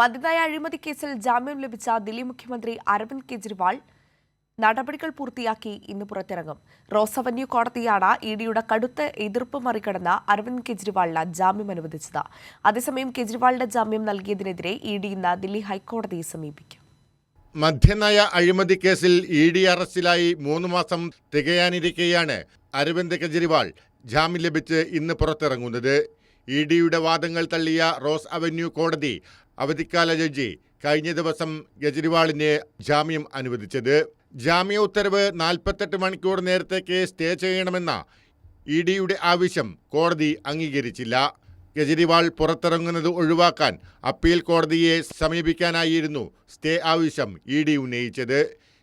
മദ്യനയ അഴിമതി കേസിൽ ജാമ്യം ലഭിച്ച ദില്ലി മുഖ്യമന്ത്രി അരവിന്ദ് കെജ്രിവാൾ നടപടികൾ പൂർത്തിയാക്കി ഇന്ന് പുറത്തിറങ്ങും. റോസ് അവന്യൂ കോടതിയാണ് ഇ ഡിയുടെ കടുത്ത എതിർപ്പ് മറികടന്ന് അരവിന്ദ് കെജ്രിവാളിന് ജാമ്യം അനുവദിച്ചത്. അതേസമയം കെജ്രിവാളിന്റെ ജാമ്യം നൽകിയതിനെതിരെ ഇ ഡി ഇന്ന് ദില്ലി ഹൈക്കോടതിയെ സമീപിക്കും. മദ്യനയ അഴിമതി കേസിൽ ഇ ഡി അറസ്റ്റിലായി മൂന്ന് മാസം തികയാനിരിക്കെയാണ് അരവിന്ദ് കെജ്രിവാൾ ജാമ്യം ലഭിച്ച് ഇന്ന് പുറത്തിറങ്ങുന്നത്. ഇ ഡിയുടെ വാദങ്ങൾ തള്ളിയ റോസ് അവന്യൂ കോടതി അവധിക്കാല ജഡ്ജി കഴിഞ്ഞ ദിവസം കെജ്രിവാളിന് ജാമ്യം അനുവദിച്ചത്. ജാമ്യ ഉത്തരവ് നാൽപ്പത്തെട്ട് മണിക്കൂർ നേരത്തേക്ക് സ്റ്റേ ചെയ്യണമെന്ന ഇ ഡിയുടെ ആവശ്യം കോടതി അംഗീകരിച്ചില്ല. കെജ്രിവാൾ പുറത്തിറങ്ങുന്നത് ഒഴിവാക്കാൻ അപ്പീൽ കോടതിയെ സമീപിക്കാനായിരുന്നു സ്റ്റേ ആവശ്യം ഇ ഡി ഉന്നയിച്ചത്.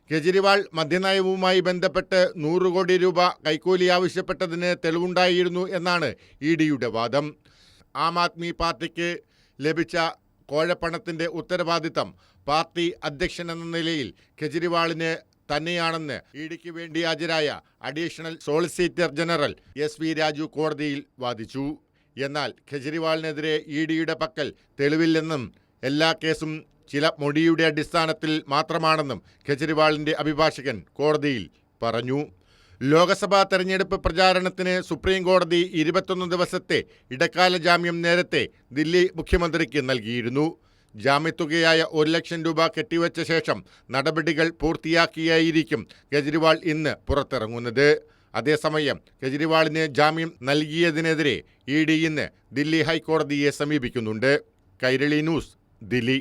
കെജ്രിവാൾ മദ്യനയവുമായി ബന്ധപ്പെട്ട് നൂറ് കോടി രൂപ കൈക്കൂലി ആവശ്യപ്പെട്ടതിന് തെളിവുണ്ടായിരുന്നു എന്നാണ് ഇ ഡിയുടെ വാദം. ആം ആദ്മി പാർട്ടിക്ക് ലഭിച്ച കോഴപ്പണത്തിന്റെ ഉത്തരവാദിത്തം പാർട്ടി അധ്യക്ഷൻ എന്ന നിലയിൽ കെജ്രിവാളിന് തന്നെയാണെന്ന് ഇഡിക്ക് ഡിക്ക് വേണ്ടി ഹാജരായ additional solicitor general S V Raju കോടതിയിൽ വാദിച്ചു. എന്നാൽ കെജ്രിവാളിനെതിരെ ഇ ഡിയുടെ പക്കൽ തെളിവില്ലെന്നും എല്ലാ കേസും ചില മൊഴിയുടെ അടിസ്ഥാനത്തിൽ മാത്രമാണെന്നും കെജ്രിവാളിന്റെ അഭിഭാഷകൻ കോടതിയിൽ പറഞ്ഞു. ലോക്സഭാ തെരഞ്ഞെടുപ്പ് പ്രചാരണത്തിന് സുപ്രീം കോടതി ഇരുപത്തൊന്ന് ദിവസത്തെ ഇടക്കാല ജാമ്യം നേരത്തെ ദില്ലി മുഖ്യമന്ത്രിക്ക് നൽകിയിരുന്നു. ജാമ്യത്തുകയായ ഒരു ലക്ഷം രൂപ കെട്ടിവച്ച ശേഷം നടപടികൾ പൂർത്തിയാക്കിയായിരിക്കും കെജ്രിവാൾ ഇന്ന് പുറത്തിറങ്ങുന്നത്. അതേസമയം കെജ്രിവാളിന് ജാമ്യം നൽകിയതിനെതിരെ ഇ ഡി ഇന്ന് ദില്ലി ഹൈക്കോടതിയെ സമീപിക്കുന്നുണ്ട്. കൈരളി ന്യൂസ് ദില്ലി.